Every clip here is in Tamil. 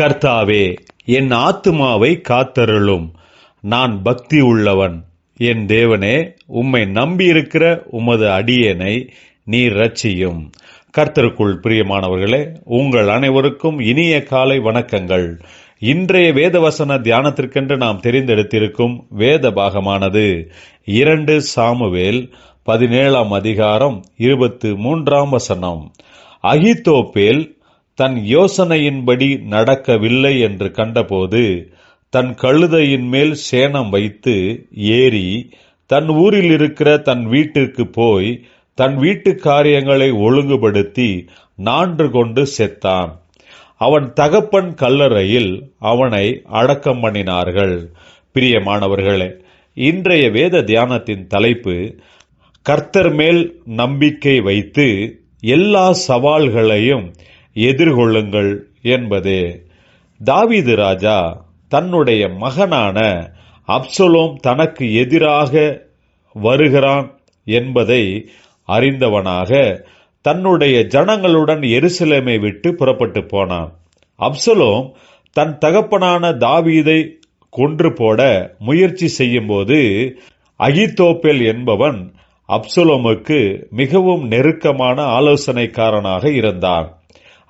கர்த்தாவே என் ஆத்துமாவை காத்தருளும். நான் பக்தி உள்ளவன். என் தேவனே உம்மை நம்பியிருக்கிற உமது அடியனை நீர் ரட்சியும் கர்த்தருக்குள் பிரியமானவர்களே உங்கள் அனைவருக்கும் இனிய காலை வணக்கங்கள். இன்றைய வேதவசன தியானத்திற்கென்று நாம் தெரிந்தெடுத்திருக்கும் வேத பாகமானது இரண்டு சாமுவேல் பதினேழாம் அதிகாரம் இருபத்து மூன்றாம் வசனம். அகித்தோப்பேல் தன் யோசனையின்படி நடக்கவில்லை என்று கண்டபோது தன் கழுதையின் மேல் சேணம் வைத்து ஏறி தன் ஊரில் இருக்கிற தன் வீட்டிற்கு போய் தன் வீட்டு காரியங்களை ஒழுங்குபடுத்தி நான்று கொண்டு செத்தான். அவன் தகப்பன் கல்லறையில் அவனை அடக்கம் பண்ணினார்கள். பிரியமானவர்களே இன்றைய வேத தியானத்தின் தலைப்பு கர்த்தர் மேல் நம்பிக்கை வைத்து எல்லா சவால்களையும் எதிர்கொள்ளுங்கள் என்பதே. தாவீது ராஜா தன்னுடைய மகனான அப்சலோம் தனக்கு எதிராக வருகிறான் என்பதை அறிந்தவனாக தன்னுடைய ஜனங்களுடன் எருசலேமை விட்டு புறப்பட்டு போனான். அப்சலோம் தன் தகப்பனான தாவீதை கொன்று போட முயற்சி செய்யும்போது அகித்தோப்பேல் என்பவன் அப்சலோமுக்கு மிகவும் நெருக்கமான ஆலோசனைக்காரனாக இருந்தான்.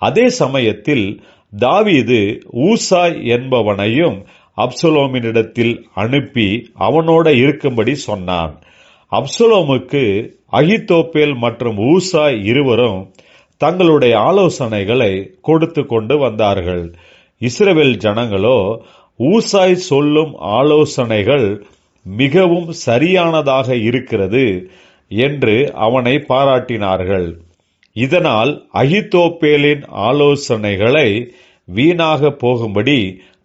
அதே சமயத்தில் தாவீது ஊசாய் என்பவனையும் அப்சலோமினிடத்தில் அனுப்பி அவனோட இருக்கும்படி சொன்னான். அப்சலோமுக்கு அகித்தோப்பேல் மற்றும் ஊசாய் இருவரும் தங்களுடைய ஆலோசனைகளை கொடுத்து கொண்டு வந்தார்கள். இஸ்ரவேல் ஜனங்களோ ஊசாய் சொல்லும் ஆலோசனைகள் மிகவும் சரியானதாக இருக்கிறது என்று அவனை பாராட்டினார்கள். இதனால் அகித்தோப்பேலின் ஆலோசனைகளை வீணாக போகும்படி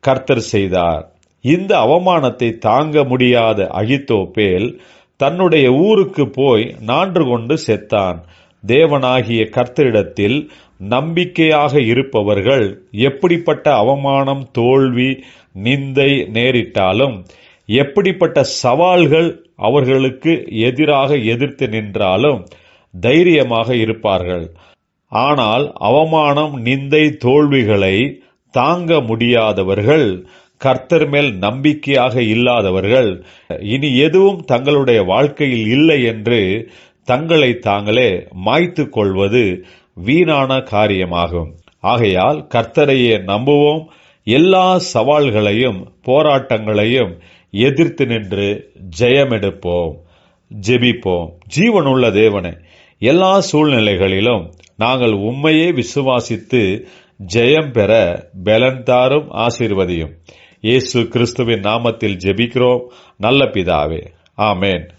கர்த்தர் செய்தார். இந்த அவமானத்தை தாங்க முடியாத அகித்தோப்பேல் தன்னுடைய ஊருக்கு போய் நான்று கொண்டு செத்தான். தேவனாகிய கர்த்தரிடத்தில் நம்பிக்கையாக இருப்பவர்கள் எப்படிப்பட்ட அவமானம் தோல்வி நிந்தை நேரிட்டாலும் எப்படிப்பட்ட சவால்கள் அவர்களுக்கு எதிராக எதிர்த்து நின்றாலும் தைரியமாக இருப்பார்கள். ஆனால் அவமானம் நிந்தை தோல்விகளை தாங்க முடியாதவர்கள் கர்த்தர் மேல் நம்பிக்கையாக இல்லாதவர்கள் இனி எதுவும் தங்களுடைய வாழ்க்கையில் இல்லை என்று தங்களை தாங்களே மாய்த்து கொள்வது வீணான காரியமாகும். ஆகையால் கர்த்தரையே நம்புவோம். எல்லா சவால்களையும் போராட்டங்களையும் எதிர்த்து நின்று ஜெயமெடுப்போம். ஜெபிப்போம். ஜீவனுள்ள தேவனே எல்லா சூழ்நிலைகளிலும் நாங்கள் உண்மையே விசுவாசித்து ஜெயம் பெற பலன் தாரும் ஆசீர்வதியும். இயேசு கிறிஸ்துவின் நாமத்தில் ஜெபிக்கிறோம். நல்ல பிதாவே. ஆமேன்.